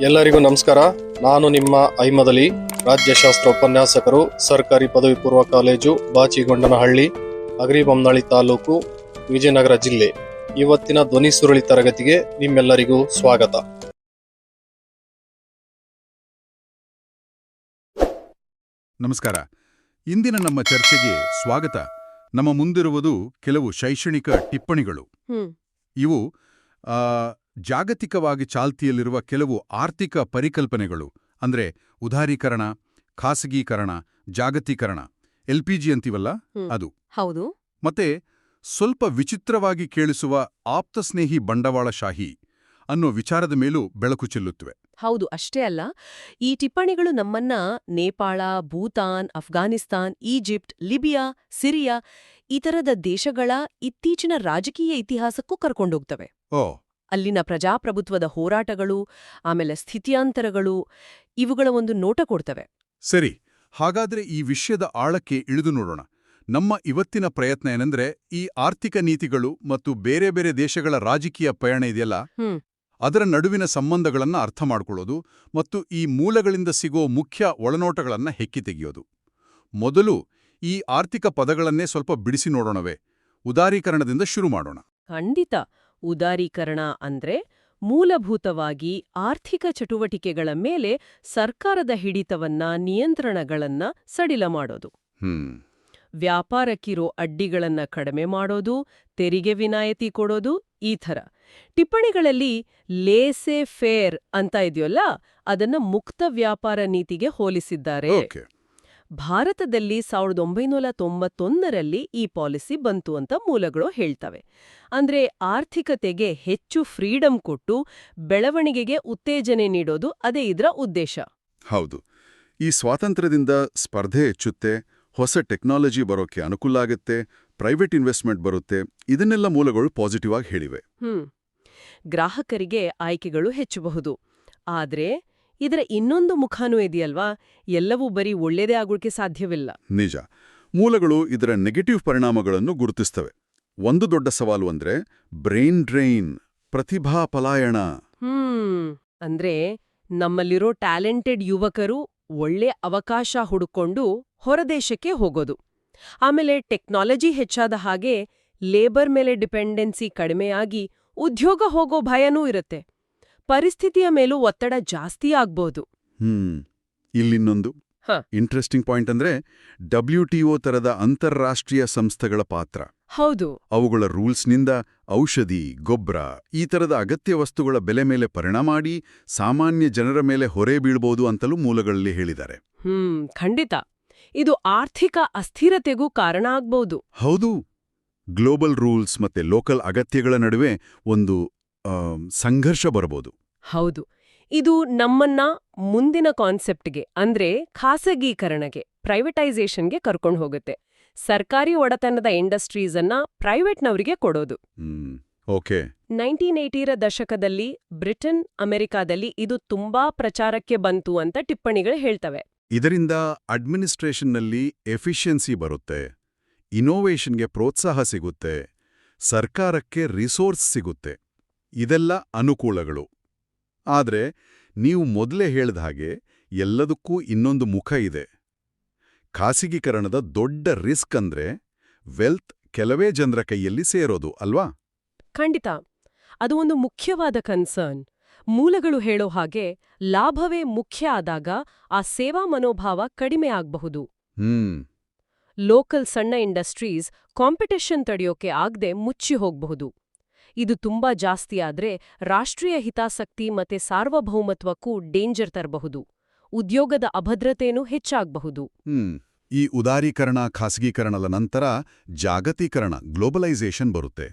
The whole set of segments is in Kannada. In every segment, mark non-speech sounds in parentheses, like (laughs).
ಎಲ್ಲರಿಗೂ ನಮಸ್ಕಾರ. ನಾನು ನಿಮ್ಮ ಐಮದಲಿ ರಾಜ್ಯಶಾಸ್ತ್ರ ಉಪನ್ಯಾಸಕರು ಸರ್ಕಾರಿ ಪದವಿ ಪೂರ್ವ ಕಾಲೇಜು ಬಾಚಿಗೊಂಡನಹಳ್ಳಿ ಅಗ್ರಿಬೊಮ್ಮನಹಳ್ಳಿ ತಾಲೂಕು ವಿಜಯನಗರ ಜಿಲ್ಲೆ. ಇವತ್ತಿನ ಧ್ವನಿ ಸುರುಳಿ ತರಗತಿಗೆ ನಿಮ್ಮೆಲ್ಲರಿಗೂ ಸ್ವಾಗತ. ನಮಸ್ಕಾರ. ಇಂದಿನ ನಮ್ಮ ಚರ್ಚೆಗೆ ಸ್ವಾಗತ. ನಮ್ಮ ಮುಂದಿರುವುದು ಕೆಲವು ಶೈಕ್ಷಣಿಕ ಟಿಪ್ಪಣಿಗಳು. ಇವು ಆ, ಜಾಗತಿಕವಾಗಿ ಚಾಲ್ತಿಯಲ್ಲಿರುವ ಕೆಲವು ಆರ್ಥಿಕ ಪರಿಕಲ್ಪನೆಗಳು ಅಂದ್ರೆ ಉದಾರೀಕರಣ ಖಾಸಗೀಕರಣ ಜಾಗತೀಕರಣ ಎಲ್ ಎಲ್ಪಿಜಿ ಅಂತೀವಲ್ಲ ಹ್ಮ್. ಅದು. ಹೌದು. ಮತ್ತೆ ಸ್ವಲ್ಪ ವಿಚಿತ್ರವಾಗಿ ಕೇಳಿಸುವ ಆಪ್ತಸ್ನೇಹಿ ಬಂಡವಾಳಶಾಹಿ ಅನ್ನೋ ವಿಚಾರದ ಮೇಲೂ ಬೆಳಕು ಚೆಲ್ಲುತ್ತವೆ. ಹೌದು ಅಷ್ಟೇ ಅಲ್ಲ ಈ ಟಿಪ್ಪಣಿಗಳು ನಮ್ಮನ್ನ Nepal Bhutan Afghanistan Egypt Libya Syria ಇತರದ ತರದ ದೇಶಗಳ ಇತ್ತೀಚಿನ ರಾಜಕೀಯ ಇತಿಹಾಸಕ್ಕೂ ಕರ್ಕೊಂಡೋಗ್ತವೆ. ಓ ಅಲ್ಲಿನ ಪ್ರಜಾಪ್ರಭುತ್ವದ ಹೋರಾಟಗಳು ಆಮೇಲೆ ಸ್ಥಿತ್ಯಾಂತರಗಳು ಇವುಗಳ ಒಂದು ನೋಟ ಕೊಡ್ತವೆ. ಸರಿ ಹಾಗಾದ್ರೆ ಈ ವಿಷಯದ ಆಳಕ್ಕೆ ಇಳಿದು ನೋಡೋಣ. ನಮ್ಮ ಇವತ್ತಿನ ಪ್ರಯತ್ನ ಏನಂದ್ರೆ ಈ ಆರ್ಥಿಕ ನೀತಿಗಳು ಮತ್ತು ಬೇರೆ ಬೇರೆ ದೇಶಗಳ ರಾಜಕೀಯ ಪಯಣ ಇದೆಯಲ್ಲ? ಅದರ ನಡುವಿನ ಸಂಬಂಧಗಳನ್ನು ಅರ್ಥ ಮಾಡಿಕೊಳ್ಳೋದು ಮತ್ತು ಈ ಮೂಲಗಳಿಂದ ಸಿಗೋ ಮುಖ್ಯ ಒಳನೋಟಗಳನ್ನು ಹೆಕ್ಕಿ ತೆಗೆಯೋದು. ಮೊದಲು ಈ ಆರ್ಥಿಕ ಪದಗಳನ್ನೇ ಸ್ವಲ್ಪ ಬಿಡಿಸಿ ನೋಡೋಣವೆ. ಉದಾರೀಕರಣದಿಂದ ಶುರು ಮಾಡೋಣ. ಖಂಡಿತ. ಉದಾರೀಕರಣ ಅಂದ್ರೆ ಮೂಲಭೂತವಾಗಿ ಆರ್ಥಿಕ ಚಟುವಟಿಕೆಗಳ ಮೇಲೆ ಸರ್ಕಾರದ ಹಿಡಿತವನ್ನ ನಿಯಂತ್ರಣಗಳನ್ನ ಸಡಿಲ ಮಾಡೋದು. ವ್ಯಾಪಾರಕ್ಕಿರೋ ಅಡ್ಡಿಗಳನ್ನ ಕಡಿಮೆ ಮಾಡೋದು ತೆರಿಗೆ ವಿನಾಯಿತಿ ಕೊಡೋದು ಈ ಥರ. ಟಿಪ್ಪಣಿಗಳಲ್ಲಿ ಲೇಸೆ ಫೇರ್ ಅಂತ ಇದೆಯಲ್ಲ ಅದನ್ನ ಮುಕ್ತ ವ್ಯಾಪಾರ ನೀತಿಗೆ ಹೋಲಿಸಿದ್ದಾರೆ. ಭಾರತದಲ್ಲಿ ಸಾವಿರದ ಒಂಬೈನೂರ ತೊಂಬತ್ತೊಂದರಲ್ಲಿ ಈ ಪಾಲಿಸಿ ಬಂತು ಅಂತ ಮೂಲಗಳು ಹೇಳ್ತವೆ. ಅಂದ್ರೆ ಆರ್ಥಿಕತೆಗೆ ಹೆಚ್ಚು ಫ್ರೀಡಂ ಕೊಟ್ಟು ಬೆಳವಣಿಗೆಗೆ ಉತ್ತೇಜನೆ ನೀಡೋದು ಅದೇ ಇದರ ಉದ್ದೇಶ. ಹೌದು. ಈ ಸ್ವಾತಂತ್ರ್ಯದಿಂದ ಸ್ಪರ್ಧೆ ಹೆಚ್ಚುತ್ತೆ ಹೊಸ ಟೆಕ್ನಾಲಜಿ ಬರೋಕೆ ಅನುಕೂಲ ಆಗುತ್ತೆ ಪ್ರೈವೇಟ್ ಇನ್ವೆಸ್ಟ್ಮೆಂಟ್ ಬರುತ್ತೆ ಇದನ್ನೆಲ್ಲ ಮೂಲಗಳು ಪಾಸಿಟಿವ್ ಆಗಿ ಹೇಳಿವೆ. ಹ್ಮ್. ಗ್ರಾಹಕರಿಗೆ ಆಯ್ಕೆಗಳು ಹೆಚ್ಚಬಹುದು. ಆದ್ರೆ ಇದರ ಇನ್ನೊಂದು ಮುಖಾನೂ ಇದೆಯಲ್ವಾ? ಎಲ್ಲವೂ ಬರೀ ಒಳ್ಳೆಯದೇ ಆಗೋಕೆ ಸಾಧ್ಯವಿಲ್ಲ. ನಿಜ. ಮೂಲಗಳು ಇದರ ನೆಗೆಟಿವ್ ಪರಿಣಾಮಗಳನ್ನು ಗುರುತಿಸ್ತವೆ. ಒಂದು ದೊಡ್ಡ ಸವಾಲು ಅಂದ್ರೆ ಬ್ರೈನ್ ಡ್ರೈನ್ ಪ್ರತಿಭಾ ಪಲಾಯಣ ಹ್ಮ್. ಅಂದ್ರೆ ನಮ್ಮಲ್ಲಿರೋ ಟ್ಯಾಲೆಂಟೆಡ್ ಯುವಕರು ಒಳ್ಳೆ ಅವಕಾಶ ಹುಡುಕೊಂಡು ಹೊರದೇಶಕ್ಕೆ ಹೋಗೋದು. ಆಮೇಲೆ ಟೆಕ್ನಾಲಜಿ ಹೆಚ್ಚಾದ ಹಾಗೆ ಲೇಬರ್ ಮೇಲೆ ಡಿಪೆಂಡೆನ್ಸಿ ಕಡಿಮೆಯಾಗಿ ಉದ್ಯೋಗ ಹೋಗೋ ಭಯನೂ ಇರುತ್ತೆ. ಪರಿಸ್ಥಿತಿಯ ಮೇಲೂ ಒತ್ತಡ ಜಾಸ್ತಿ ಆಗ್ಬೋದು. ಹ್ಮ್. ಇಲ್ಲಿನ್ನೊಂದು. ಇಂಟ್ರೆಸ್ಟಿಂಗ್ ಪಾಯಿಂಟ್ ಅಂದ್ರೆ ಡಬ್ಲ್ಯೂ ಟಿಒ ತರದ ಅಂತಾರಾಷ್ಟ್ರೀಯ ಸಂಸ್ಥೆಗಳ ಪಾತ್ರ. ಹೌದು. ಅವುಗಳ ರೂಲ್ಸ್ನಿಂದ ಔಷಧಿ ಗೊಬ್ಬರ ಈ ತರದ ಅಗತ್ಯ ವಸ್ತುಗಳ ಬೆಲೆ ಮೇಲೆ ಪರಿಣಾಮ ಮಾಡಿ ಸಾಮಾನ್ಯ ಜನರ ಮೇಲೆ ಹೊರೆ ಬೀಳ್ಬೋದು ಅಂತಲೂ ಮೂಲಗಳಲ್ಲಿ ಹೇಳಿದ್ದಾರೆ. ಹ್ಮ್ ಖಂಡಿತ. ಇದು ಆರ್ಥಿಕ ಅಸ್ಥಿರತೆಗೂ ಕಾರಣ ಆಗ್ಬೋದು. ಹೌದು. ಗ್ಲೋಬಲ್ ರೂಲ್ಸ್ ಮತ್ತೆ ಲೋಕಲ್ ಅಗತ್ಯಗಳ ನಡುವೆ ಒಂದು ಸಂಘರ್ಷ ಬರಬಹುದು ಹೌದು. ಇದು ನಮ್ಮನ್ನ ಮುಂದಿನ ಕಾನ್ಸೆಪ್ಟ್ಗೆ ಅಂದ್ರೆ ಖಾಸಗೀಕರಣಗೆ ಪ್ರೈವೇಟೈಸೇಷನ್ಗೆ ಕರ್ಕೊಂಡು ಹೋಗುತ್ತೆ. ಸರ್ಕಾರಿ ಒಡೆತನದ ಇಂಡಸ್ಟ್ರೀಸ್ ಅನ್ನ ಪ್ರೈವೇಟ್ನವರಿಗೆ ಕೊಡೋದು. ಓಕೆ. ನೈನ್ಟೀನ್ ಏಯ್ಟಿರ ದಶಕದಲ್ಲಿ ಬ್ರಿಟನ್ ಅಮೆರಿಕಾದಲ್ಲಿ ಇದು ತುಂಬಾ ಪ್ರಚಾರಕ್ಕೆ ಬಂತು ಅಂತ ಟಿಪ್ಪಣಿಗಳು ಹೇಳ್ತವೆ. ಇದರಿಂದ ಅಡ್ಮಿನಿಸ್ಟ್ರೇಷನ್ನಲ್ಲಿ ಎಫಿಷಿಯನ್ಸಿ ಬರುತ್ತೆ ಇನೋವೇಷನ್ಗೆ ಪ್ರೋತ್ಸಾಹ ಸಿಗುತ್ತೆ ಸರ್ಕಾರಕ್ಕೆ ರಿಸೋರ್ಸ್ ಸಿಗುತ್ತೆ. ಇದೆಲ್ಲ ಅನುಕೂಲಗಳು. ಆದರೆ ನೀವು ಮೊದಲೇ ಹೇಳಿದ ಹಾಗೆ ಎಲ್ಲದಕ್ಕೂ ಇನ್ನೊಂದು ಮುಖ ಇದೆ. ಖಾಸಗೀಕರಣದ ದೊಡ್ಡ ರಿಸ್ಕ್ ಅಂದ್ರೆ ವೆಲ್ತ್ ಕೆಲವೇ ಜನರ ಕೈಯಲ್ಲಿ ಸೇರೋದು ಅಲ್ವಾ? ಖಂಡಿತ. ಅದು ಒಂದು ಮುಖ್ಯವಾದ ಕನ್ಸರ್ನ್. ಮೂಲಗಳು ಹೇಳೋ ಹಾಗೆ ಲಾಭವೇ ಮುಖ್ಯ ಆದಾಗ ಆ ಸೇವಾ ಮನೋಭಾವ ಕಡಿಮೆ ಆಗಬಹುದು. ಹ್ಮ್. ಲೋಕಲ್ ಸಣ್ಣ ಇಂಡಸ್ಟ್ರೀಸ್ ಕಾಂಪಿಟೇಷನ್ ತಡೆಯೋಕೆ ಆಗದೆ ಮುಚ್ಚಿ ಹೋಗಬಹುದು. ಇದು ತುಂಬಾ ಜಾಸ್ತಿ ಆದ್ರೆ ರಾಷ್ಟ್ರೀಯ ಹಿತಾಸಕ್ತಿ ಮತ್ತೆ ಸಾರ್ವಭೌಮತ್ವಕ್ಕೂ ಡೇಂಜರ್ ತರಬಹುದು. ಉದ್ಯೋಗದ ಅಭದ್ರತೆಯೂ ಹೆಚ್ಚಾಗಬಹುದು. ಹ್ಮ್ ಈ ಉದಾರೀಕರಣ ಖಾಸಗೀಕರಣದ ನಂತರ ಜಾಗತೀಕರಣ ಗ್ಲೋಬಲೈಸೇಷನ್ ಬರುತ್ತೆ.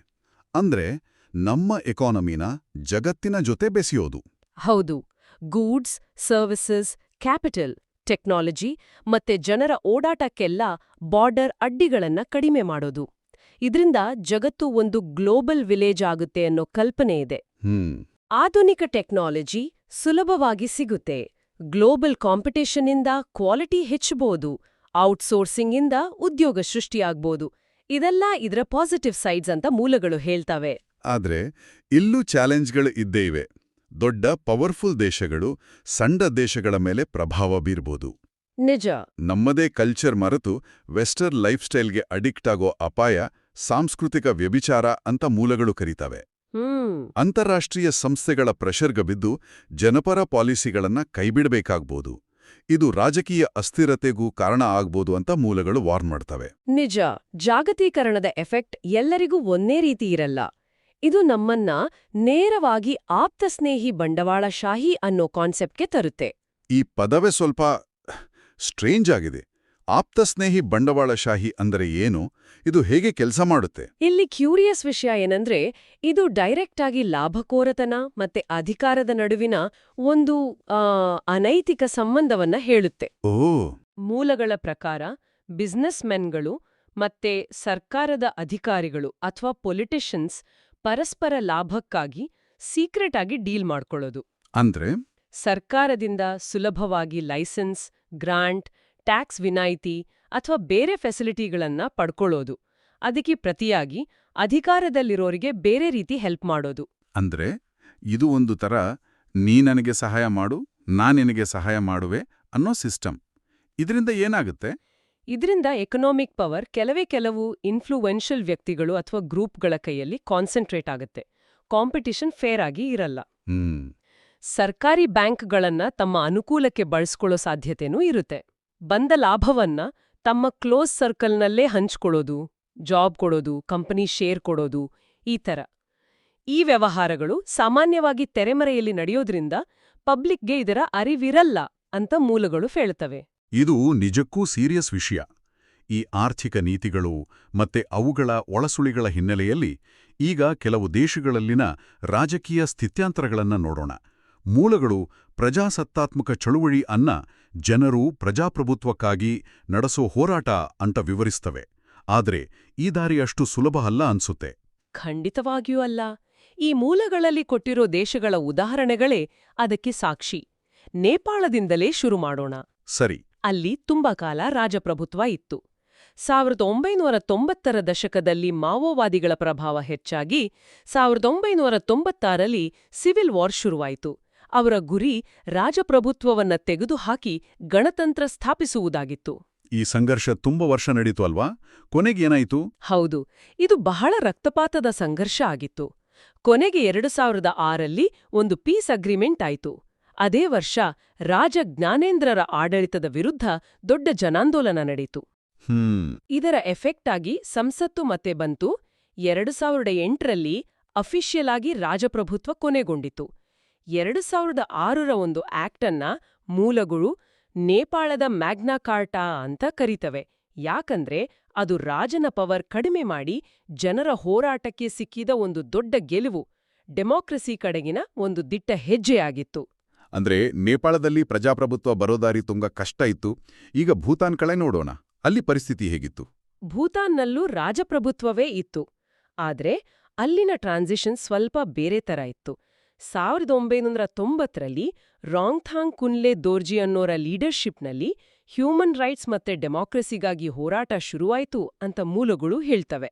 ಅಂದ್ರೆ ನಮ್ಮ ಎಕಾನಮಿನ ಜಗತ್ತಿನ ಜೊತೆ ಬೆಸೆಯೋದು. ಹೌದು ಗೂಡ್ಸ್ ಸರ್ವಿಸಸ್ ಕ್ಯಾಪಿಟಲ್ ಟೆಕ್ನಾಲಜಿ ಮತ್ತೆ ಜನರ ಓಡಾಟಕ್ಕೆಲ್ಲ ಬಾರ್ಡರ್ ಅಡ್ಡಿಗಳನ್ನ ಕಡಿಮೆ ಮಾಡೋದು. ಇದರಿಂದ ಜಗತ್ತು ಒಂದು ಗ್ಲೋಬಲ್ ವಿಲೇಜ್ ಆಗುತ್ತೆ ಅನ್ನೋ ಕಲ್ಪನೆ ಇದೆ. ಆಧುನಿಕ ಟೆಕ್ನಾಲಜಿ ಸುಲಭವಾಗಿ ಸಿಗುತ್ತೆ. ಗ್ಲೋಬಲ್ ಕಾಂಪಿಟೇಷನ್ನಿಂದ ಕ್ವಾಲಿಟಿ ಹೆಚ್ಚಬಹುದು ಔಟ್ಸೋರ್ಸಿಂಗಿಂದ ಉದ್ಯೋಗ ಸೃಷ್ಟಿಯಾಗ್ಬೋದು. ಇದೆಲ್ಲ ಇದರ ಪಾಸಿಟಿವ್ ಸೈಡ್ಸ್ ಅಂತ ಮೂಲಗಳು ಹೇಳ್ತವೆ. ಆದ್ರೆ ಇಲ್ಲೂ ಚಾಲೆಂಜ್ಗಳು ಇದ್ದೇ ಇವೆ. ದೊಡ್ಡ ಪವರ್ಫುಲ್ ದೇಶಗಳು ಸಣ್ಣ ದೇಶಗಳ ಮೇಲೆ ಪ್ರಭಾವ ಬೀರ್ಬೋದು. ನಿಜ. ನಮ್ಮದೇ ಕಲ್ಚರ್ ಮರೆತು ವೆಸ್ಟರ್ನ್ ಲೈಫ್ ಸ್ಟೈಲ್ಗೆ ಅಡಿಕ್ಟ್ ಆಗೋ ಅಪಾಯ ಸಾಂಸ್ಕೃತಿಕ ವ್ಯಭಿಚಾರ ಅಂತ ಮೂಲಗಳು ಕರೀತವೆ. ಹ್ಮ್. ಅಂತಾರಾಷ್ಟ್ರೀಯ ಸಂಸ್ಥೆಗಳ ಪ್ರೆಷರ್ಗಬಿದ್ದು ಜನಪರ ಪಾಲಿಸಿಗಳನ್ನ ಕೈಬಿಡಬೇಕಾಗ್ಬೋದು. ಇದು ರಾಜಕೀಯ ಅಸ್ಥಿರತೆಗೂ ಕಾರಣ ಆಗ್ಬೋದು ಅಂತ ಮೂಲಗಳು ವಾರ್ನ್ ಮಾಡ್ತವೆ. ನಿಜ. ಜಾಗತೀಕರಣದ ಎಫೆಕ್ಟ್ ಎಲ್ಲರಿಗೂ ಒಂದೇ ರೀತಿ ಇರಲ್ಲ. ಇದು ನಮ್ಮನ್ನ ನೇರವಾಗಿ ಆಪ್ತಸ್ನೇಹಿ ಬಂಡವಾಳಶಾಹಿ ಅನ್ನೋ ಕಾನ್ಸೆಪ್ಟ್ಗೆ ತರುತ್ತೆ. ಈ ಪದವೇ ಸ್ವಲ್ಪ ಸ್ಟ್ರೇಂಜ್ ಆಗಿದೆ. ಆಪ್ತಸ್ನೇಹಿ ಬಂಡವಾಳಶಾಹಿ ಅಂದರೆ ಏನು? ಇದು ಹೇಗೆ ಕೆಲಸ ಮಾಡುತ್ತೆ? ಇಲ್ಲಿ ಕ್ಯೂರಿಯಸ್ ವಿಷಯ ಏನಂದ್ರೆ ಇದು ಡೈರೆಕ್ಟ್ ಆಗಿ ಲಾಭಕೋರತನ ಮತ್ತೆ ಅಧಿಕಾರದ ನಡುವಿನ ಒಂದು ಅನೈತಿಕ ಸಂಬಂಧವನ್ನ ಹೇಳುತ್ತೆ. ಓ! ಮೂಲಗಳ ಪ್ರಕಾರ ಬಿಸ್ನೆಸ್ ಮೆನ್ಗಳು ಮತ್ತೆ ಸರ್ಕಾರದ ಅಧಿಕಾರಿಗಳು ಅಥವಾ ಪೊಲಿಟಿಷಿಯನ್ಸ್ ಪರಸ್ಪರ ಲಾಭಕ್ಕಾಗಿ ಸೀಕ್ರೆಟ್ ಆಗಿ ಡೀಲ್ ಮಾಡ್ಕೊಳ್ಳೋದು. ಅಂದ್ರೆ? ಸರ್ಕಾರದಿಂದ ಸುಲಭವಾಗಿ ಲೈಸೆನ್ಸ್ ಗ್ರಾಂಟ್ ಟ್ಯಾಕ್ಸ್ ವಿನಾಯಿತಿ ಅಥವಾ ಬೇರೆ ಫೆಸಿಲಿಟಿಗಳನ್ನ ಪಡ್ಕೊಳ್ಳೋದು. ಅದಕ್ಕೆ ಪ್ರತಿಯಾಗಿ ಅಧಿಕಾರದಲ್ಲಿರೋರಿಗೆ ಬೇರೆ ರೀತಿ ಹೆಲ್ಪ್ ಮಾಡೋದು. ಅಂದ್ರೆ ಇದು ಒಂದು ತರ ನೀ ನನಗೆ ಸಹಾಯ ಮಾಡು ನಾನ್ ನಿನಗೆ ಸಹಾಯ ಮಾಡುವೆ ಅನ್ನೋ ಸಿಸ್ಟಮ್. ಇದರಿಂದ ಏನಾಗುತ್ತೆ? ಇದರಿಂದ ಎಕನಾಮಿಕ್ ಪವರ್ ಕೆಲವೇ ಕೆಲವು ಇನ್ಫ್ಲೂಯೆನ್ಷಿಯಲ್ ವ್ಯಕ್ತಿಗಳು ಅಥವಾ ಗ್ರೂಪ್ಗಳ ಕೈಯಲ್ಲಿ ಕಾನ್ಸಂಟ್ರೇಟ್ ಆಗುತ್ತೆ. ಕಾಂಪಿಟಿಷನ್ ಫೇರ್ ಆಗಿ ಇರಲ್ಲ. ಸರ್ಕಾರಿ ಬ್ಯಾಂಕ್ಗಳನ್ನ ತಮ್ಮ ಅನುಕೂಲಕ್ಕೆ ಬಳಸ್ಕೊಳ್ಳೋ ಸಾಧ್ಯತೆನೂ ಇರುತ್ತೆ. ಬಂದ ಲಾಭವನ್ನ ತಮ್ಮ ಕ್ಲೋಸ್ ಸರ್ಕಲ್ನಲ್ಲೇ ಹಂಚ್ಕೊಳ್ಳೋದು, ಜಾಬ್ ಕೊಡೋದು, ಕಂಪನಿ ಶೇರ್ ಕೊಡೋದು, ಈ ಥರ. ಈ ವ್ಯವಹಾರಗಳು ಸಾಮಾನ್ಯವಾಗಿ ತೆರೆಮರೆಯಲ್ಲಿ ನಡೆಯೋದ್ರಿಂದ ಪಬ್ಲಿಕ್ಗೆ ಇದರ ಅರಿವಿರಲ್ಲ ಅಂತ ಮೂಲಗಳು ಹೇಳ್ತವೆ. ಇದು ನಿಜಕ್ಕೂ ಸೀರಿಯಸ್ ವಿಷಯ. ಈ ಆರ್ಥಿಕ ನೀತಿಗಳು ಮತ್ತೆ ಅವುಗಳ ಒಳಸುಳಿಗಳ ಹಿನ್ನೆಲೆಯಲ್ಲಿ ಈಗ ಕೆಲವು ದೇಶಗಳಲ್ಲಿನ ರಾಜಕೀಯ ಸ್ಥಿತ್ಯಾಂತರಗಳನ್ನ ನೋಡೋಣ. ಮೂಲಗಳು ಪ್ರಜಾಸತ್ತಾತ್ಮಕ ಚಳುವಳಿ ಅನ್ನ ಜನರು ಪ್ರಜಾಪ್ರಭುತ್ವಕ್ಕಾಗಿ ನಡೆಸೋ ಹೋರಾಟ ಅಂತ ವಿವರಿಸ್ತವೆ. ಆದರೆ ಈ ದಾರಿ ಅಷ್ಟು ಸುಲಭ ಅಲ್ಲ ಅನ್ಸುತ್ತೆ. ಖಂಡಿತವಾಗಿಯೂ ಅಲ್ಲ. ಈ ಮೂಲಗಳಲ್ಲಿ ಕೊಟ್ಟಿರೋ ದೇಶಗಳ ಉದಾಹರಣೆಗಳೇ ಅದಕ್ಕೆ ಸಾಕ್ಷಿ. ನೇಪಾಳದಿಂದಲೇ ಶುರು ಮಾಡೋಣ. ಸರಿ. ಅಲ್ಲಿ ತುಂಬಾ ಕಾಲ ರಾಜಪ್ರಭುತ್ವ ಇತ್ತು. ಸಾವಿರದ ಒಂಬೈನೂರ ತೊಂಬತ್ತರ ದಶಕದಲ್ಲಿ ಮಾವೋವಾದಿಗಳ ಪ್ರಭಾವ ಹೆಚ್ಚಾಗಿ ಸಾವಿರದ ಒಂಬೈನೂರ ತೊಂಬತ್ತಾರಲ್ಲಿ ಸಿವಿಲ್ ವಾರ್ ಶುರುವಾಯಿತು. ಅವರ ಗುರಿ ರಾಜಪ್ರಭುತ್ವವನ್ನ ತೆಗೆದುಹಾಕಿ ಗಣತಂತ್ರ ಸ್ಥಾಪಿಸುವುದಾಗಿತ್ತು. ಈ ಸಂಘರ್ಷ ತುಂಬ ವರ್ಷ ನಡೀತು ಅಲ್ವಾ? ಕೊನೆಗೇನಾಯಿತು ಹೌದು ಇದು ಬಹಳ ರಕ್ತಪಾತದ ಸಂಘರ್ಷ ಆಗಿತ್ತು. ಕೊನೆಗೆ ಎರಡು ಸಾವಿರದ ಆರಲ್ಲಿ ಒಂದು ಪೀಸ್ ಅಗ್ರಿಮೆಂಟ್ ಆಯಿತು. ಅದೇ ವರ್ಷ ರಾಜ ಜ್ಞಾನೇಂದ್ರರ ಆಡಳಿತದ ವಿರುದ್ಧ ದೊಡ್ಡ ಜನಾಂದೋಲನ ನಡೆಯಿತು ಹ್ಮ್. ಇದರ ಎಫೆಕ್ಟ್ ಆಗಿ ಸಂಸತ್ತು ಮತ್ತೆ ಬಂತು. ಎರಡು ಸಾವಿರದ ಎಂಟರಲ್ಲಿ ಅಫಿಷಿಯಲ್ ಆಗಿ ರಾಜಪ್ರಭುತ್ವ ಕೊನೆಗೊಂಡಿತು. ಎರಡು ಸಾವಿರದ ಆರರ ಒಂದು ಆಕ್ಟನ್ನ ಮೂಲಗಳು ನೇಪಾಳದ ಮ್ಯಾಗ್ನಾ ಕಾರ್ಟಾ ಅಂತ ಕರೀತವೆ. ಯಾಕಂದ್ರೆ ಅದು ರಾಜನ ಪವರ್ ಕಡಿಮೆ ಮಾಡಿ ಜನರ ಹೋರಾಟಕ್ಕೆ ಸಿಕ್ಕಿದ ಒಂದು ದೊಡ್ಡ ಗೆಲುವು ಡೆಮಾಕ್ರಸಿ ಕಡೆಗಿನ ಒಂದು ದಿಟ್ಟ ಹೆಜ್ಜೆಯಾಗಿತ್ತು. ಅಂದ್ರೆ ನೇಪಾಳದಲ್ಲಿ ಪ್ರಜಾಪ್ರಭುತ್ವ ಬರೋದಾರಿ ತುಂಗ ಕಷ್ಟ ಇತ್ತು ಈಗ ಭೂತಾನ್ ಕಳೆ ನೋಡೋಣ ಅಲ್ಲಿ ಪರಿಸ್ಥಿತಿ ಹೇಗಿತ್ತು? ಭೂತಾನ್ನಲ್ಲೂ ರಾಜಪ್ರಭುತ್ವವೇ ಇತ್ತು ಆದ್ರೆ ಅಲ್ಲಿನ ಟ್ರಾನ್ಸಿಷನ್ ಸ್ವಲ್ಪ ಬೇರೆ ತರ ಇತ್ತು. ಸಾವಿರದ ಒಂಬೈನೂರ ತೊಂಬತ್ತರಲ್ಲಿ ರಾಂಗ್ಥಾಂಗ್ ಕುನ್ಲೆ ದೋರ್ಜಿ ಅನ್ನೋರ ಲೀಡರ್ಶಿಪ್ನಲ್ಲಿ ಹ್ಯೂಮನ್ ರೈಟ್ಸ್ ಮತ್ತೆ ಡೆಮಾಕ್ರಸಿಗಾಗಿ ಹೋರಾಟ ಶುರುವಾಯಿತು ಅಂತ ಮೂಲಗಳು ಹೇಳ್ತವೆ.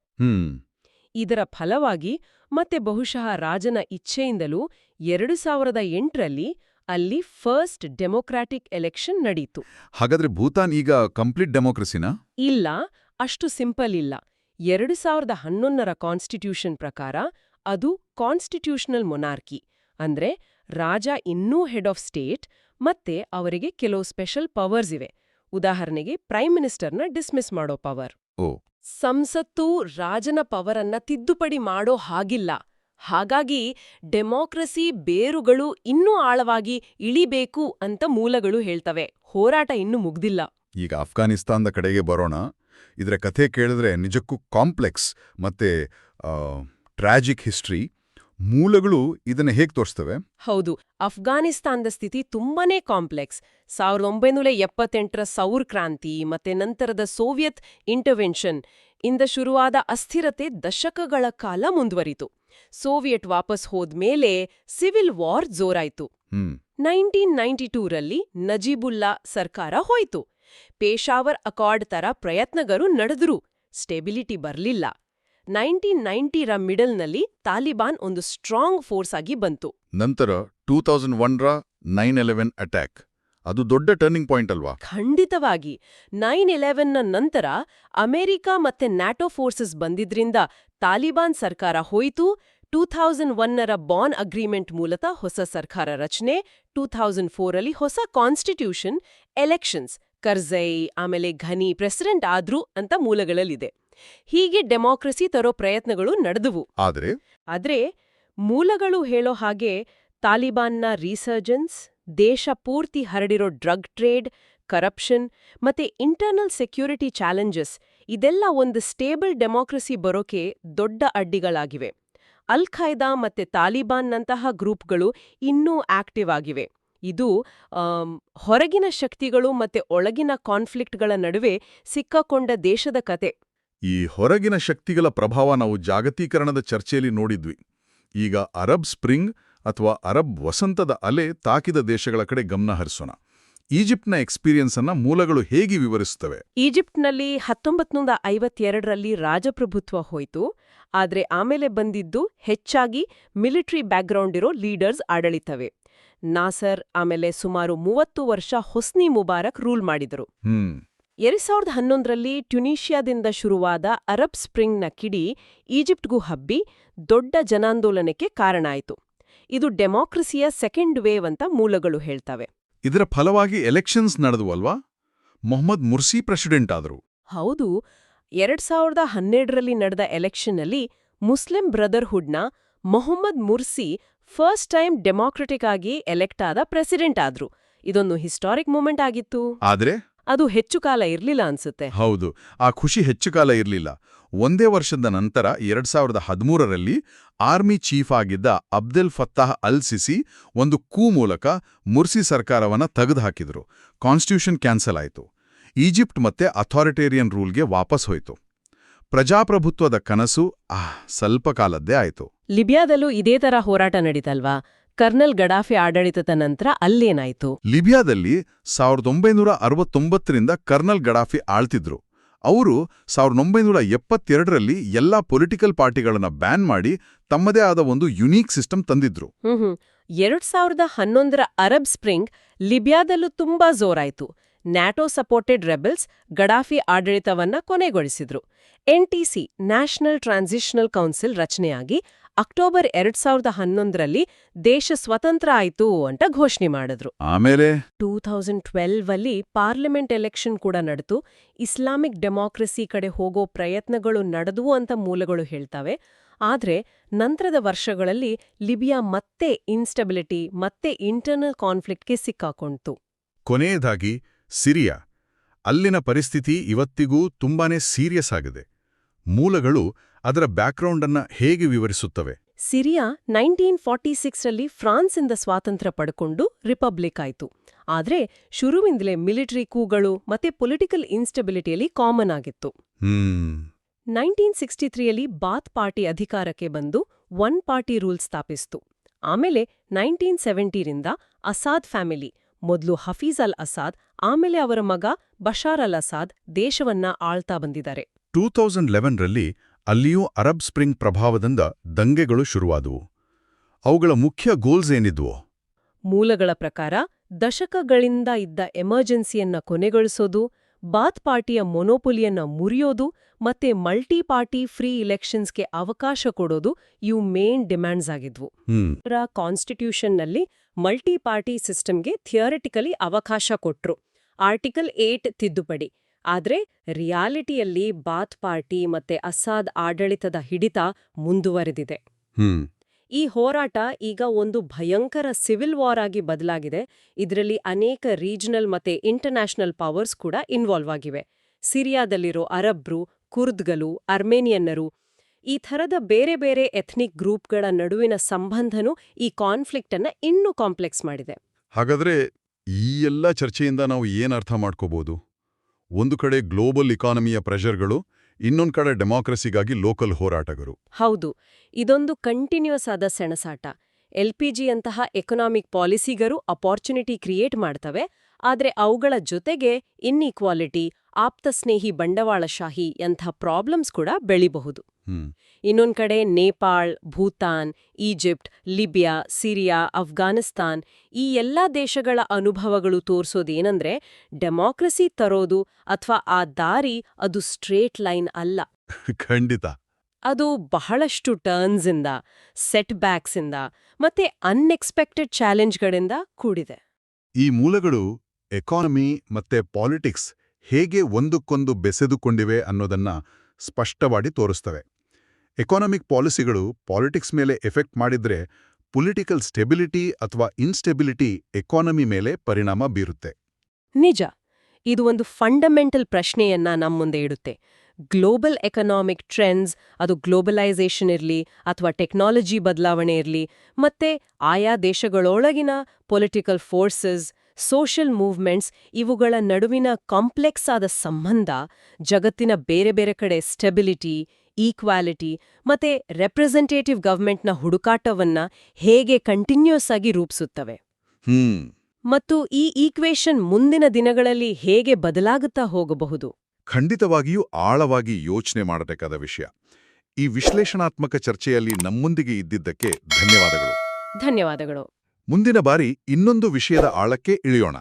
ಇದರ ಫಲವಾಗಿ ಮತ್ತೆ ಬಹುಶಃ ರಾಜನ ಇಚ್ಛೆಯಿಂದಲೂ ಎರಡು ಸಾವಿರದ ಎಂಟರಲ್ಲಿ ಅಲ್ಲಿ ಫಸ್ಟ್ ಡೆಮೊಕ್ರಾಟಿಕ್ ಎಲೆಕ್ಷನ್ ನಡೀತು. ಹಾಗಾದ್ರೆ ಭೂತಾನ್ ಈಗ ಕಂಪ್ಲೀಟ್ ಡೆಮೊಕ್ರಸಿನ? ಇಲ್ಲ ಅಷ್ಟು ಸಿಂಪಲ್ ಇಲ್ಲ. ಎರಡು ಸಾವಿರದ ಹನ್ನೊಂದರ ಕಾನ್ಸ್ಟಿಟ್ಯೂಷನ್ ಪ್ರಕಾರ ಅದು ಕಾನ್ಸ್ಟಿಟ್ಯೂಷನಲ್ ಮೊನಾರ್ಕಿ. ಅಂದ್ರೆ ರಾಜ ಇನ್ನೂ ಹೆಡ್ ಆಫ್ ಸ್ಟೇಟ್ ಮತ್ತೆ ಅವರಿಗೆ ಕೆಲವು ಸ್ಪೆಷಲ್ ಪವರ್ಸ್ ಇವೆ. ಉದಾಹರಣೆಗೆ ಪ್ರೈಮ್ ಮಿನಿಸ್ಟರ್ನ ಡಿಸ್ಮಿಸ್ ಮಾಡೋ ಪವರ್ ಓ. ಸಂಸತ್ತು ರಾಜನ ಪವರನ್ನ ತಿದ್ದುಪಡಿ ಮಾಡೋ ಹಾಗಿಲ್ಲ. ಹಾಗಾಗಿ ಡೆಮಾಕ್ರಸಿ ಬೇರುಗಳು ಇನ್ನೂ ಆಳವಾಗಿ ಇಳಿಬೇಕು ಅಂತ ಮೂಲಗಳು ಹೇಳ್ತವೆ. ಹೋರಾಟ ಇನ್ನೂ ಮುಗ್ದಿಲ್ಲ. ಈಗ ಅಫ್ಘಾನಿಸ್ತಾನದ ಕಡೆಗೆ ಬರೋಣ. ಇದರ ಕಥೆ ಕೇಳಿದ್ರೆ ನಿಜಕ್ಕೂ ಕಾಂಪ್ಲೆಕ್ಸ್ ಮತ್ತೆ ಟ್ರಾಜಿಕ್ ಹಿಸ್ಟ್ರಿ ಮೂಲಗಳು ಇದನ್ನು ಹೇಗೆ ತೋರಿಸ್ತವೆ? ಹೌದು ಅಫ್ಘಾನಿಸ್ತಾನದ ಸ್ಥಿತಿ ತುಂಬಾನೇ ಕಾಂಪ್ಲೆಕ್ಸ್. ಸಾವಿರದ ಒಂಬೈನೂರ ಎಪ್ಪತ್ತೆಂಟರ ಸೌರ್ ಕ್ರಾಂತಿ ಮತ್ತೆ ನಂತರದ ಸೋವಿಯತ್ ಇಂಟರ್ವೆನ್ಷನ್ ಇಂದ ಶುರುವಾದ ಅಸ್ಥಿರತೆ ದಶಕಗಳ ಕಾಲ ಮುಂದುವರಿತು. ಸೋವಿಯತ್ ವಾಪಸ್ ಹೋದ್ಮೇಲೆ ಸಿವಿಲ್ ವಾರ್ ಜೋರಾಯ್ತು. ನೈನ್ಟೀನ್ ನೈಂಟಿ ಟೂರಲ್ಲಿ ನಜೀಬುಲ್ಲಾ ಸರ್ಕಾರ ಹೋಯ್ತು. ಪೇಶಾವರ್ ಅಕಾರ್ಡ್ ತರ ಪ್ರಯತ್ನಗಳು ನಡೆದ್ರು. ಸ್ಟೆಬಿಲಿಟಿ ಬರ್ಲಿಲ್ಲ. ನೈನ್ಟೀನ್ ಮಿಡಲ್ ಮಿಡಲ್ನಲ್ಲಿ ತಾಲಿಬಾನ್ ಒಂದು ಸ್ಟ್ರಾಂಗ್ ಫೋರ್ಸ್ ಆಗಿ ಬಂತು. ನಂತರ ಟೂ ತೌಸಂಡ್ ಒನ್ರ ನೈನ್ ಎಲೆವೆನ್ ಅಟ್ಯಾಕ್ ಅದು ದೊಡ್ಡ ಟರ್ನಿಂಗ್ ಪಾಯಿಂಟ್ ಅಲ್ವಾ? ಖಂಡಿತವಾಗಿ. ನೈನ್ ಎಲೆವೆನ್ನ ನಂತರ ಅಮೆರಿಕ ಮತ್ತೆ ನ್ಯಾಟೋ ಫೋರ್ಸಸ್ ಬಂದಿದ್ರಿಂದ ತಾಲಿಬಾನ್ ಸರ್ಕಾರ ಹೋಯಿತು. ಟೂ ಥೌಸಂಡ್ ಒನ್ನರ ಬಾನ್ ಅಗ್ರಿಮೆಂಟ್ ಮೂಲಕ ಹೊಸ ಸರ್ಕಾರ ರಚನೆ ಟೂ ಥೌಸಂಡ್ ಫೋರಲ್ಲಿ ಹೊಸ ಕಾನ್ಸ್ಟಿಟ್ಯೂಷನ್ ಎಲೆಕ್ಷನ್ಸ್ ಕರ್ಜೈ ಆಮೇಲೆ ಘನಿ ಪ್ರೆಸಿಡೆಂಟ್ ಆದ್ರು ಅಂತ ಮೂಲಗಳಲ್ಲಿದೆ. ಹೀಗೆ ಡೆಮಾಕ್ರಸಿ ತರೋ ಪ್ರಯತ್ನಗಳು ನಡೆದುವು. ಆದರೆ? ಆದ್ರೆ ಮೂಲಗಳು ಹೇಳೋ ಹಾಗೆ ತಾಲಿಬಾನ್ನ ರೀಸರ್ಜನ್ಸ್ ದೇಶ ಪೂರ್ತಿ ಹರಡಿರೋ ಡ್ರಗ್ ಟ್ರೇಡ್ ಕರಪ್ಷನ್ ಮತ್ತೆ ಇಂಟರ್ನಲ್ ಸೆಕ್ಯೂರಿಟಿ ಚಾಲೆಂಜಸ್ ಇದೆಲ್ಲ ಒಂದು ಸ್ಟೇಬಲ್ ಡೆಮಾಕ್ರಸಿ ಬರೋಕೆ ದೊಡ್ಡ ಅಡ್ಡಿಗಳಾಗಿವೆ. ಅಲ್ ಖೈದಾ ಮತ್ತೆ ತಾಲಿಬಾನ್ನಂತಹ ಗ್ರೂಪ್ಗಳು ಇನ್ನೂ ಆಕ್ಟಿವ್ ಆಗಿವೆ. ಇದು ಹೊರಗಿನ ಶಕ್ತಿಗಳು ಮತ್ತೆ ಒಳಗಿನ ಕಾನ್ಫ್ಲಿಕ್ಟ್ಗಳ ನಡುವೆ ಸಿಕ್ಕಕೊಂಡ ದೇಶದ ಕತೆ. ಈ ಹೊರಗಿನ ಶಕ್ತಿಗಳ ಪ್ರಭಾವ ನಾವು ಜಾಗತೀಕರಣದ ಚರ್ಚೆಯಲ್ಲಿ ನೋಡಿದ್ವಿ. ಈಗ ಅರಬ್ ಸ್ಪ್ರಿಂಗ್ ಅಥವಾ ಅರಬ್ ವಸಂತದ ಅಲೆ ತಾಕಿದ ದೇಶಗಳ ಕಡೆ ಗಮನ ಹರಿಸೋಣ. ಈಜಿಪ್ಟ್ನ ಎಕ್ಸ್ಪೀರಿಯನ್ಸ್ ಅನ್ನ ಮೂಲಗಳು ಹೇಗೆ ವಿವರಿಸುತ್ತವೆ? ಈಜಿಪ್ಟ್ನಲ್ಲಿ ಹತ್ತೊಂಬತ್ನೂರ ಐವತ್ತೆರಡರಲ್ಲಿ ರಾಜಪ್ರಭುತ್ವ ಹೋಯಿತು. ಆದರೆ ಆಮೇಲೆ ಬಂದಿದ್ದು ಹೆಚ್ಚಾಗಿ ಮಿಲಿಟರಿ ಬ್ಯಾಕ್ಗ್ರೌಂಡ್ ಇರೋ ಲೀಡರ್ಸ್ ಆಡಳಿತವೇ. ನಾಸರ್ ಆಮೇಲೆ ಸುಮಾರು ಮೂವತ್ತು ವರ್ಷ ಹೊಸ್ನಿ ಮುಬಾರಕ್ ರೂಲ್ ಮಾಡಿದರು. ಎರಡ್ ಸಾವಿರದ ಹನ್ನೊಂದರಲ್ಲಿ ಟ್ಯುನೀಷಿಯಾದಿಂದ ಶುರುವಾದ ಅರಬ್ ಸ್ಪ್ರಿಂಗ್ನ ಕಿಡಿ ಈಜಿಪ್ಟ್ಗೂ ಹಬ್ಬಿ ದೊಡ್ಡ ಜನಾಂದೋಲನಕ್ಕೆ ಕಾರಣ ಆಯಿತು. ಇದು ಡೆಮಾಕ್ರಸಿಯ ಸೆಕೆಂಡ್ ವೇವ್ ಅಂತ ಮೂಲಗಳು ಹೇಳ್ತವೆ. ಇದರ ಫಲವಾಗಿ ಎಲೆಕ್ಷನ್ಸ್ ನಡೆದುವಲ್ವಾ? ಮೊಹಮ್ಮದ್ ಮುರ್ಸಿ ಪ್ರೆಸಿಡೆಂಟ್ ಆದರು. ಹೌದು ಎರಡ್ ಸಾವಿರದ ಹನ್ನೆರಡರಲ್ಲಿ ನಡೆದ ಎಲೆಕ್ಷನ್ನಲ್ಲಿ Muslim ಬ್ರದರ್ಹುಡ್ನ Mohammed Morsi first time democratic ಆಗಿ ಎಲೆಕ್ಟ್ ಆದ ಪ್ರೆಸಿಡೆಂಟ್ ಆದ್ರು. ಇದೊಂದು ಹಿಸ್ಟಾರಿಕ್ ಮೂಮೆಂಟ್ ಆಗಿತ್ತು. ಆದ್ರೆ? ಅದು ಹೆಚ್ಚು ಕಾಲ ಇರಲಿಲ್ಲ ಅನ್ಸುತ್ತೆ. ಹೌದು. ಆ ಖುಷಿ ಹೆಚ್ಚು ಕಾಲ ಇರಲಿಲ್ಲ. ಒಂದೇ ವರ್ಷದ ನಂತರ ಎರಡ್ ಸಾವಿರದ ಹದಿಮೂರರಲ್ಲಿ ಆರ್ಮಿ ಚೀಫ್ ಆಗಿದ್ದ ಅಬ್ದುಲ್ ಫತ್ತಾಹ್ ಅಲ್ ಸಿಸಿ ಒಂದು ಕೂ ಮೂಲಕ ಮುರ್ಸಿ ಸರ್ಕಾರವನ್ನ ತೆಗೆದುಹಾಕಿದ್ರು. ಕಾನ್ಸ್ಟಿಟ್ಯೂಷನ್ ಕ್ಯಾನ್ಸಲ್ ಆಯಿತು. ಈಜಿಪ್ಟ್ ಮತ್ತೆ ಅಥಾರಿಟೇರಿಯನ್ ರೂಲ್ಗೆ ವಾಪಸ್ ಹೋಯಿತು. ಪ್ರಜಾಪ್ರಭುತ್ವದ ಕನಸು ಆಹ್ ಸ್ವಲ್ಪ ಕಾಲದ್ದೇ ಆಯಿತು. ಲಿಬಿಯಾದಲ್ಲೂ ಇದೇ ತರ ಹೋರಾಟ ನಡೀತಲ್ವಾ? ಕರ್ನಲ್ ಗಡಾಫಿ ಆಡಳಿತದ ನಂತರ ಅಲ್ಲೇನಾಯ್ತು? ಲಿಬಿಯಾದಲ್ಲಿ ಸಾವಿರದ ಒಂಬೈನೂರ ಅರವತ್ತೊಂಬತ್ತರಿಂದ ಕರ್ನಲ್ ಗಡಾಫಿ ಆಳ್ತಿದ್ರು. ಅವರು ಸಾವಿರದ ಒಂಬೈನೂರ ಎಪ್ಪತ್ತೆರಡರಲ್ಲಿ ಎಲ್ಲಾ ಪೊಲಿಟಿಕಲ್ ಪಾರ್ಟಿಗಳನ್ನ ಬ್ಯಾನ್ ಮಾಡಿ ತಮ್ಮದೇ ಆದ ಒಂದು ಯುನೀಕ್ ಸಿಸ್ಟಮ್ ತಂದಿದ್ರು. ಎರಡ್ ಸಾವಿರದ ಹನ್ನೊಂದರ ಅರಬ್ ಸ್ಪ್ರಿಂಗ್ ಲಿಬಿಯಾದಲ್ಲೂ ತುಂಬಾ ಜೋರಾಯ್ತು. ನ್ಯಾಟೋ ಸಪೋರ್ಟೆಡ್ ರೆಬೆಲ್ಸ್ ಗಡಾಫಿ ಆಡಳಿತವನ್ನ ಕೊನೆಗೊಳಿಸಿದ್ರು. ಎನ್ಟಿಸಿ ನ್ಯಾಷನಲ್ ಟ್ರಾನ್ಸಿಷನಲ್ ಕೌನ್ಸಿಲ್ ರಚನೆಯಾಗಿ ಅಕ್ಟೋಬರ್ ಎರಡ್ ಸಾವಿರದ ಹನ್ನೊಂದರಲ್ಲಿ ದೇಶ ಸ್ವತಂತ್ರ ಆಯ್ತು ಅಂತ ಘೋಷಣೆ ಮಾಡಿದ್ರು. ಆಮೇಲೆ? ಟೂ ಥೌಸಂಡ್ ಟ್ವೆಲ್ವ್ ಅಲ್ಲಿ ಪಾರ್ಲಿಮೆಂಟ್ ಎಲೆಕ್ಷನ್ ಕೂಡ ನಡೆದು ಇಸ್ಲಾಮಿಕ್ ಡೆಮಾಕ್ರಸಿ ಕಡೆ ಹೋಗೋ ಪ್ರಯತ್ನಗಳು ನಡೆದು ಅಂತ ಮೂಲಗಳು ಹೇಳ್ತವೆ. ಆದ್ರೆ ನಂತರದ ವರ್ಷಗಳಲ್ಲಿ ಲಿಬಿಯಾ ಮತ್ತೆ ಇನ್ಸ್ಟೆಬಿಲಿಟಿ ಮತ್ತೆ ಇಂಟರ್ನಲ್ ಕಾನ್ಫ್ಲಿಕ್ಟ್ಗೆ ಸಿಕ್ಕಾಕೊಂಡ್ತು. ಕೊನೆಯದಾಗಿ ಸಿರಿಯಾ. ಅಲ್ಲಿನ ಪರಿಸ್ಥಿತಿ ಇವತ್ತಿಗೂ ತುಂಬಾನೇ ಸೀರಿಯಸ್ ಆಗಿದೆ. ಮೂಲಗಳು ಅದರ ಬ್ಯಾಕ್ಗ್ರೌಂಡ್ ಅನ್ನ ಹೇಗೆ ವಿವರಿಸುತ್ತವೆ? ಸಿರಿಯಾ ನೈನ್ಟೀನ್ ಫಾರ್ಟಿ ಸಿಕ್ಸ್ರಲ್ಲಿ ಫ್ರಾನ್ಸಿಂದ ಸ್ವಾತಂತ್ರ್ಯ ಪಡ್ಕೊಂಡು ರಿಪಬ್ಲಿಕ್ ಆಯಿತು. ಆದ್ರೆ ಶುರುವಿಂದಲೇ ಮಿಲಿಟರಿ ಕೂಗಳು ಮತ್ತೆ ಪೊಲಿಟಿಕಲ್ ಇನ್ಸ್ಟೆಬಿಲಿಟಿಯಲ್ಲಿ ಕಾಮನ್ ಆಗಿತ್ತು. ನೈನ್ಟೀನ್ ಸಿಕ್ಸ್ಟಿ ತ್ರೀಯಲ್ಲಿ ಬಾತ್ ಪಾರ್ಟಿ ಅಧಿಕಾರಕ್ಕೆ ಬಂದು ಒನ್ ಪಾರ್ಟಿ ರೂಲ್ ಸ್ಥಾಪಿಸಿತು. ಆಮೇಲೆ ನೈನ್ಟೀನ್ ಸೆವೆಂಟಿರಿಂದ ಅಸಾದ್ ಫ್ಯಾಮಿಲಿ ಮೊದಲು ಹಫೀಜ್ ಅಲ್ ಅಸಾದ್ ಆಮೇಲೆ ಅವರ ಮಗ ಬಷಾರ್ ಅಲ್ ಅಸಾದ್ ದೇಶವನ್ನ ಆಳ್ತಾ ಬಂದಿದ್ದಾರೆ. ಟೂ ತೌಸಂಡ್ ಲೆವೆನ್ರಲ್ಲಿ ಅಲ್ಲಿಯೂ ಅರಬ್ ಸ್ಪ್ರಿಂಗ್ ಪ್ರಭಾವದಿಂದ ದಂಗೆಗಳು ಶುರುವಾದವು. ಅವುಗಳ ಮುಖ್ಯ ಗೋಲ್ಸ್ ಏನಿದ್ವು? ಮೂಲಗಳ ಪ್ರಕಾರ ದಶಕಗಳಿಂದ ಇದ್ದ ಎಮರ್ಜೆನ್ಸಿಯನ್ನ ಕೊನೆಗೊಳಿಸೋದು ಬಾತ್ ಪಾರ್ಟಿಯ ಮೊನೋಪೊಲಿಯನ್ನ ಮುರಿಯೋದು ಮತ್ತೆ ಮಲ್ಟಿ ಪಾರ್ಟಿ ಫ್ರೀ ಇಲೆಕ್ಷನ್ಸ್ಗೆ ಅವಕಾಶ ಕೊಡೋದು ಇವು ಮೇನ್ ಡಿಮ್ಯಾಂಡ್ಸ್ ಆಗಿದ್ವು. ಕಾನ್ಸ್ಟಿಟ್ಯೂಷನ್ನಲ್ಲಿ ಮಲ್ಟಿ ಪಾರ್ಟಿ ಸಿಸ್ಟಮ್ಗೆ ಥಿಯರಿಟಿಕಲಿ ಅವಕಾಶ ಕೊಟ್ರು. ಆರ್ಟಿಕಲ್ ಏಟ್ ತಿದ್ದುಪಡಿ. ಆದ್ರೆ ರಿಯಾಲಿಟಿಯಲ್ಲಿ ಬಾತ್ ಪಾರ್ಟಿ ಮತ್ತೆ ಅಸಾದ್ ಆಡಳಿತದ ಹಿಡಿತ ಮುಂದುವರೆದಿದೆ. ಈ ಹೋರಾಟ ಈಗ ಒಂದು ಭಯಂಕರ ಸಿವಿಲ್ ವಾರ್ ಆಗಿ ಬದಲಾಗಿದೆ. ಇದರಲ್ಲಿ ಅನೇಕ ರೀಜನಲ್ ಮತ್ತೆ ಇಂಟರ್ನ್ಯಾಷನಲ್ ಪವರ್ಸ್ ಕೂಡ ಇನ್ವಾಲ್ವ್ ಆಗಿವೆ. ಸಿರಿಯಾದಲ್ಲಿರೋ ಅರಬ್ರು ಕುರ್ದ್ಗಳು ಅರ್ಮೇನಿಯನ್ನರು ಈ ಥರದ ಬೇರೆ ಬೇರೆ ಎಥ್ನಿಕ್ ಗ್ರೂಪ್ಗಳ ನಡುವಿನ ಸಂಬಂಧನೂ ಈ ಕಾನ್ಫ್ಲಿಕ್ಟ್ ಅನ್ನ ಇನ್ನೂ ಕಾಂಪ್ಲೆಕ್ಸ್ ಮಾಡಿದೆ. ಹಾಗಾದ್ರೆ ಈ ಎಲ್ಲ ಚರ್ಚೆಯಿಂದ ನಾವು ಏನರ್ಥ ಅರ್ಥ ಮಾಡ್ಕೋಬಹುದು ಒಂದು ಕಡೆ ಗ್ಲೋಬಲ್ ಇಕಾನಮಿಯ ಪ್ರೆಷರ್ಗಳು, ಇನ್ನೊಂದು ಕಡೆ ಡೆಮಾಕ್ರಸಿಗಾಗಿ ಲೋಕಲ್ ಹೋರಾಟಗಳು ಹೌದು, ಇದೊಂದು ಕಂಟಿನ್ಯೂಸ್ ಆದ ಸೆಣಸಾಟ. ಎಲ್ಪಿಜಿಯಂತಹ ಎಕನಾಮಿಕ್ ಪಾಲಿಸಿಗರು ಅಪಾರ್ಚುನಿಟಿ ಕ್ರಿಯೇಟ್ ಮಾಡ್ತವೆ ಆದರೆ ಅವುಗಳ ಜೊತೆಗೆ ಇನ್ಇಕ್ವಾಲಿಟಿ ಆಪ್ತಸ್ನೇಹಿ ಬಂಡವಾಳಶಾಹಿ ಎಂಥ ಪ್ರಾಬ್ಲಮ್ಸ್ ಕೂಡ ಬೆಳಿಬಹುದು. ಇನ್ನೊಂದು ಕಡೆ Nepal Bhutan Egypt Libya Syria Afghanistan ಈ ಎಲ್ಲಾ ದೇಶಗಳ ಅನುಭವಗಳು ತೋರ್ಸೋದೇನಂದ್ರೆ ಡೆಮಾಕ್ರಸಿ ತರೋದು ಅಥವಾ ಆ ದಾರಿ ಅದು ಸ್ಟ್ರೇಟ್ ಲೈನ್ ಅಲ್ಲ. (laughs) ಖಂಡಿತ. ಅದು ಬಹಳಷ್ಟು ಟರ್ನ್ಸಿಂದ ಸೆಟ್ ಬ್ಯಾಕ್ಸಿಂದ ಮತ್ತೆ ಅನ್ಎಕ್ಸ್ಪೆಕ್ಟೆಡ್ ಚಾಲೆಂಜ್ಗಳಿಂದ ಕೂಡಿದೆ. ಈ ಮೂಲಗಳು ಎಕಾನಮಿ ಮತ್ತೆ ಪಾಲಿಟಿಕ್ಸ್ ಹೇಗೆ ಒಂದಕ್ಕೊಂದು ಬೆಸೆದುಕೊಂಡಿವೆ ಅನ್ನೋದನ್ನ ಸ್ಪಷ್ಟವಾಗಿ ತೋರಿಸ್ತವೆ. ಎಕಾನಮಿಕ್ ಪಾಲಿಸಿಗಳು ಪಾಲಿಟಿಕ್ಸ್ ಮೇಲೆ ಎಫೆಕ್ಟ್ ಮಾಡಿದ್ರೆ ಪೊಲಿಟಿಕಲ್ ಸ್ಟೆಬಿಲಿಟಿ ಅಥವಾ ಇನ್ಸ್ಟೆಬಿಲಿಟಿ ಎಕಾನಮಿ ಮೇಲೆ ಪರಿಣಾಮ ಬೀರುತ್ತೆ. ನಿಜ ಇದು ಒಂದು ಫಂಡಮೆಂಟಲ್ ಪ್ರಶ್ನೆಯನ್ನ ನಮ್ಮ ಮುಂದೆ ಇಡುತ್ತೆ. ಗ್ಲೋಬಲ್ ಎಕನಾಮಿಕ್ ಟ್ರೆಂಡ್ಸ್ ಅದು ಗ್ಲೋಬಲೈಸೇಷನ್ ಇರಲಿ ಅಥವಾ ಟೆಕ್ನಾಲಜಿ ಬದಲಾವಣೆ ಇರಲಿ ಮತ್ತೆ ಆಯಾ ದೇಶಗಳೊಳಗಿನ ಪೊಲಿಟಿಕಲ್ ಫೋರ್ಸಸ್ ಸೋಷಿಯಲ್ ಮೂವ್ಮೆಂಟ್ಸ್ ಇವುಗಳ ನಡುವಿನ ಕಾಂಪ್ಲೆಕ್ಸ್ ಆದ ಸಂಬಂಧ ಜಗತ್ತಿನ ಬೇರೆ ಬೇರೆ ಕಡೆ ಸ್ಟೆಬಿಲಿಟಿ ಈಕ್ವಾಲಿಟಿ ಮತ್ತೆ ರೆಪ್ರೆಸೆಂಟೇಟಿವ್ ಗವರ್ಮೆಂಟ್ನ ಹುಡುಕಾಟವನ್ನ ಹೇಗೆ ಕಂಟಿನ್ಯೂಸ್ ಆಗಿ ರೂಪಿಸುತ್ತವೆ. ಮತ್ತು ಈ ಈಕ್ವೇಷನ್ ಮುಂದಿನ ದಿನಗಳಲ್ಲಿ ಹೇಗೆ ಬದಲಾಗುತ್ತಾ ಹೋಗಬಹುದು? ಖಂಡಿತವಾಗಿಯೂ ಆಳವಾಗಿ ಯೋಚನೆ ಮಾಡಬೇಕಾದ ವಿಷಯ. ಈ ವಿಶ್ಲೇಷಣಾತ್ಮಕ ಚರ್ಚೆಯಲ್ಲಿ ನಮ್ಮೊಂದಿಗೆ ಇದ್ದಿದ್ದಕ್ಕೆ ಧನ್ಯವಾದಗಳು. ಧನ್ಯವಾದಗಳು. ಮುಂದಿನ ಬಾರಿ ಇನ್ನೊಂದು ವಿಷಯದ ಆಳಕ್ಕೆ ಇಳಿಯೋಣ.